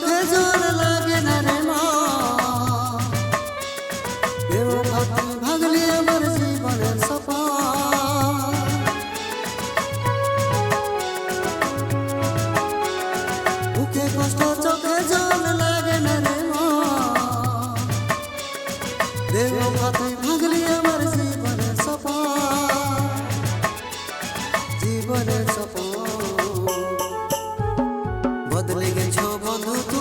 চোখে জল লাগে না রে মা। দেও ভাতি ভাগলি আমার জীবনের সপা। বুকে কষ্ট, চোখে লেগেছো বন্ধু?